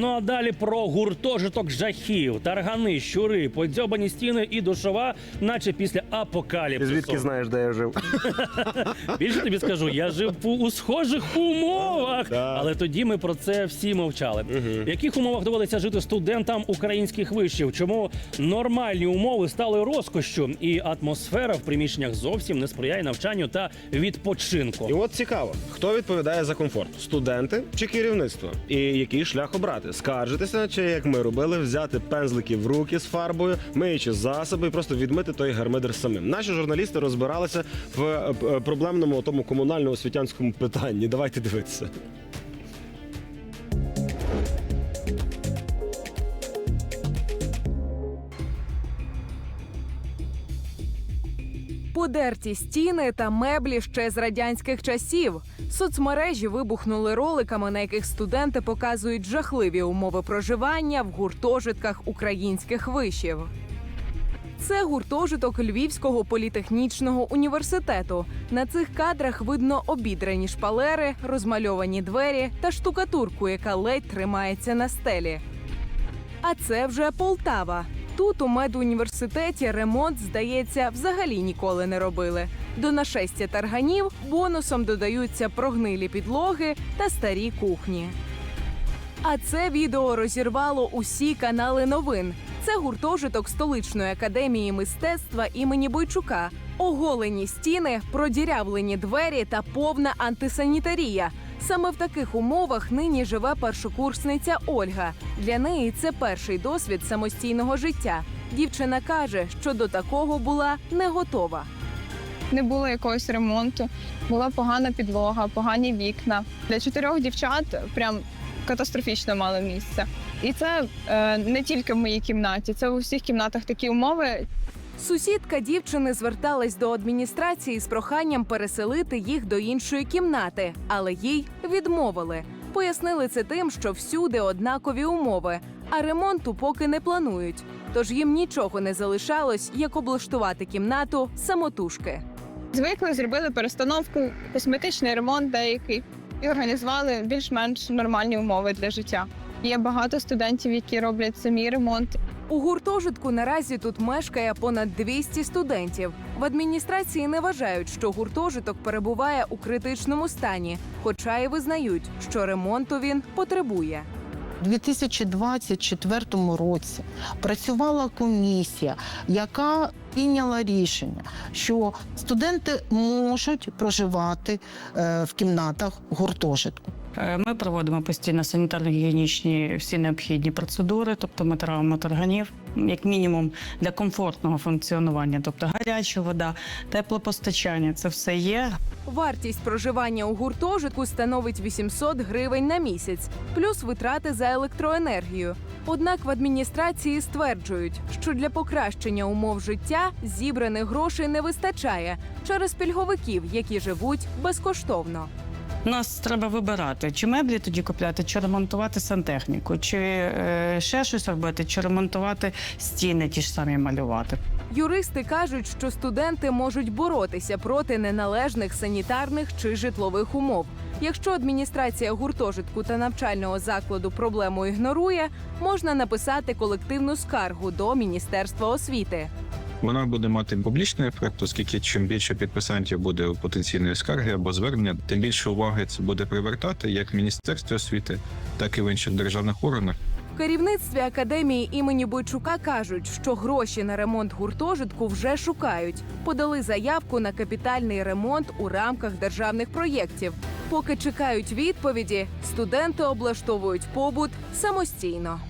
Ну а далі про гуртожиток жахів, таргани, щури, подзьобані стіни і душова, наче після апокаліпсису. звідки знаєш, де я жив? Більше тобі скажу, я жив у, схожих умовах, але тоді ми про це всі мовчали. В яких умовах доводиться жити студентам українських вишів? Чому нормальні умови стали розкошю, і атмосфера в приміщеннях зовсім не сприяє навчанню та відпочинку? І от цікаво, хто відповідає за комфорт: студенти чи керівництво? І який шлях обрати? Скаржитися, чи як ми робили, взяти пензлики в руки з фарбою, миючи засоби і просто відмити той гармидер самим. Наші журналісти розбиралися в е, е, проблемному тому комунальному освітянському питанні. Давайте дивитися. Подерті стіни та меблі ще з радянських часів. Соцмережі вибухнули роликами, на яких студенти показують жахливі умови проживання в гуртожитках українських вишів. Це гуртожиток Львівського політехнічного університету. На цих кадрах видно обідрані шпалери, розмальовані двері та штукатурку, яка ледь тримається на стелі. А це вже Полтава. Тут у медуніверситеті ремонт, здається, взагалі ніколи не робили. До нашестя тарганів бонусом додаються прогнилі підлоги та старі кухні. А це відео розірвало усі канали новин. Це гуртожиток столичної академії мистецтва імені Бойчука. Оголені стіни, продірявлені двері та повна антисанітарія. Саме в таких умовах нині живе першокурсниця Ольга. Для неї це перший досвід самостійного життя. Дівчина каже, що до такого була не готова. не було якогось ремонту, була погана підлога, погані вікна. Для чотирьох дівчат прям катастрофічно мало місця. І це е, не тільки в моїй кімнаті, це у всіх кімнатах такі умови. Сусідка дівчини зверталась до адміністрації з проханням переселити їх до іншої кімнати, але їй відмовили. Пояснили це тим, що всюди однакові умови, а ремонту поки не планують. Тож їм нічого не залишалось, як облаштувати кімнату самотужки. Звикли, зробили перестановку, косметичний ремонт деякий і організували більш-менш нормальні умови для життя. Є багато студентів, які роблять самі ремонт. У гуртожитку наразі тут мешкає понад 200 студентів. В адміністрації не вважають, що гуртожиток перебуває у критичному стані, хоча й визнають, що ремонту він потребує. У 2024 році працювала комісія, яка прийняла рішення, що студенти можуть проживати е, в кімнатах гуртожитку. Е, Ми проводимо постійно санітарно-гігієнічні всі необхідні процедури, тобто ми травимо тарганів, як мінімум для комфортного функціонування, тобто гаряча вода, теплопостачання це все є. Вартість проживання у гуртожитку становить 800 гривень на місяць, плюс витрати за електроенергію. Однак в адміністрації стверджують, що для покращення умов життя зібраних грошей не вистачає через пільговиків, які живуть безкоштовно. Нас треба вибирати, чи меблі тоді купляти, чи ремонтувати сантехніку, чи е, ще щось робити, чи ремонтувати стіни, ті ж самі малювати. Юристи кажуть, що студенти можуть боротися проти неналежних санітарних чи житлових умов. Якщо адміністрація гуртожитку та навчального закладу проблему ігнорує, можна написати колективну скаргу до Міністерства освіти. Вона буде мати публічний ефект, оскільки чим більше підписантів буде у потенційної скарги або звернення, тим більше уваги це буде привертати як в міністерстві освіти, так і в інших державних органах. Керівництві академії імені Бойчука кажуть, що гроші на ремонт гуртожитку вже шукають. Подали заявку на капітальний ремонт у рамках державних проєктів. Поки чекають відповіді, студенти облаштовують побут самостійно.